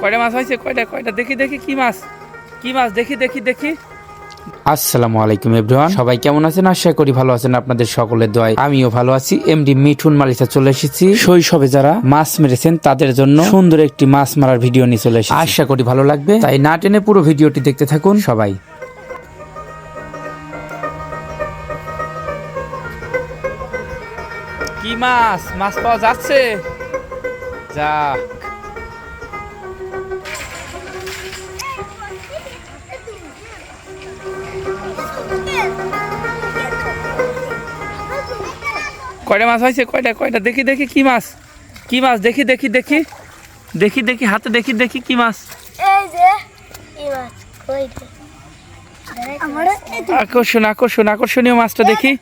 কয়টা মাছ হয়েছে? কয়টা কয়টা? দেখি দেখি কি মাছ? কি মাছ? দেখি দেখি দেখি। আসসালামু আলাইকুম এভরিওয়ান। সবাই কেমন আছেন? আশা করি ভালো আছেন। আপনাদের সকলের দোয়ায় আমিও ভালো আছি। এমডি মিঠুন মালিসা চলে এসেছি। শৈশবে যারা মাছ মেরেছেন তাদের জন্য সুন্দর একটি মাছ মারার ভিডিও নিয়ে চলে এসেছি। আশা করি ভালো লাগবে। তাই না টেনে পুরো ভিডিওটি দেখতে থাকুন সবাই। কি মাছ? মাছ পাওয়া যাচ্ছে? যা। কয়টা মাছ হয়েছে? কয়টা কয়টা? দেখি দেখি কি মাছ। কি মাছ? দেখি দেখি দেখি। দেখি দেখি হাতে দেখি দেখি কি মাছ। এই যে এই মাছ কই রে? আমার আকর্ষণ আকর্ষণ আকর্ষণীয় মাছটা দেখি।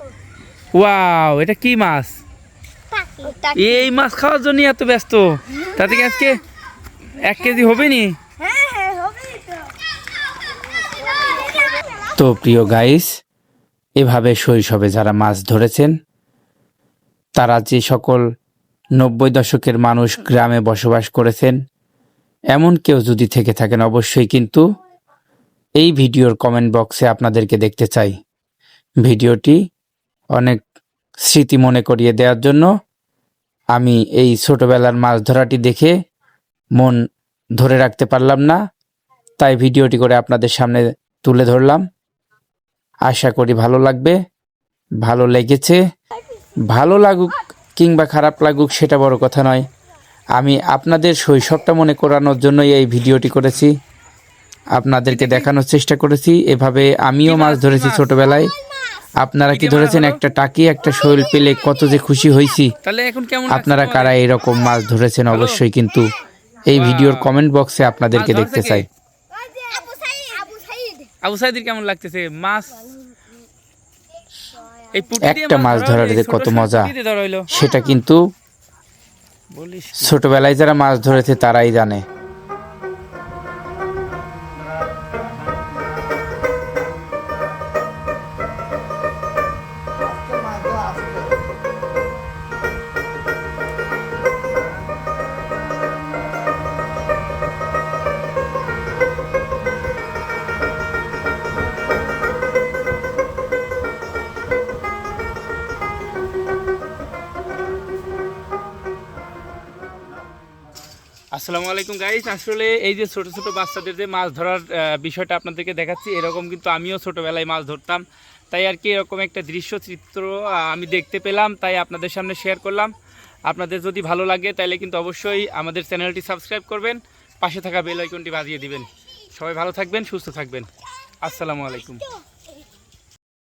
ওয়াও এটা কি মাছ? এই মাছ খাওয়ার জন্য এত ব্যস্ত। তাতে কি আজকে এক কেজি হবে নি? হ্যাঁ হ্যাঁ হবে তো। তো প্রিয় গাইস এভাবে শৈশবে যারা মাছ ধরেছেন, তারা যে সকল নব্বই দশকের মানুষ গ্রামে বসবাস করেছেন, এমন কেউ যদি থেকে থাকেন অবশ্যই কিন্তু এই ভিডিওর কমেন্ট বক্সে আপনাদেরকে দেখতে চাই। ভিডিওটি অনেক স্মৃতি মনে করিয়ে দেওয়ার জন্য আমি এই ছোটবেলার মাছ ধরাটি দেখে মন ধরে রাখতে পারলাম না, তাই ভিডিওটি করে আপনাদের সামনে তুলে ধরলাম। আশা করি ভালো লাগবে ভালো লেগেছে ভালো লাগুক কিংবা খারাপ লাগুক সেটা বড় কথা নয়। আমি আপনাদের শৈশবটা মনে করানোর জন্যই এই ভিডিওটি করেছি। আপনাদেরকে দেখানোর চেষ্টা করেছি। এভাবে আমিও মাছ ধরেছি ছোটবেলায়। আপনারা কি ধরেছেন একটা টাকি একটা শৈল পেলে কত যে খুশি হয়েছি আপনারা কারা এরকম মাছ ধরেছেন অবশ্যই কিন্তু এই ভিডিওর কমেন্ট বক্সে আপনাদেরকে দেখতে চাই আবু সাইদ আবু সাইদ আবু সাইদির কেমন লাগতেছে? মাছ এই একটা মাছ ধরার যে কত মজা। সেটা কিন্তু বলিস ছোটবেলায় যারা মাছ ধরেছে তারাই জানে। আসসালামু আলাইকুম গাইস আসলে এই যে ছোট ছোট বাচ্চাদের যে মাছ ধরার বিষয়টা আপনাদেরকে দেখাচ্ছি, এরকম কিন্তু আমিও ছোটবেলায় মাছ ধরতাম। তাই আর কি এরকম একটা দৃশ্য, চিত্র আমি দেখতে পেলাম, তাই আপনাদের সামনে শেয়ার করলাম। আপনাদের যদি ভালো লাগে তাহলে কিন্তু অবশ্যই আমাদের চ্যানেলটি সাবস্ক্রাইব করবেন, পাশে থাকা বেল আইকনটি বাজিয়ে দিবেন। সবাই ভালো থাকবেন, সুস্থ থাকবেন। আসসালামু আলাইকুম।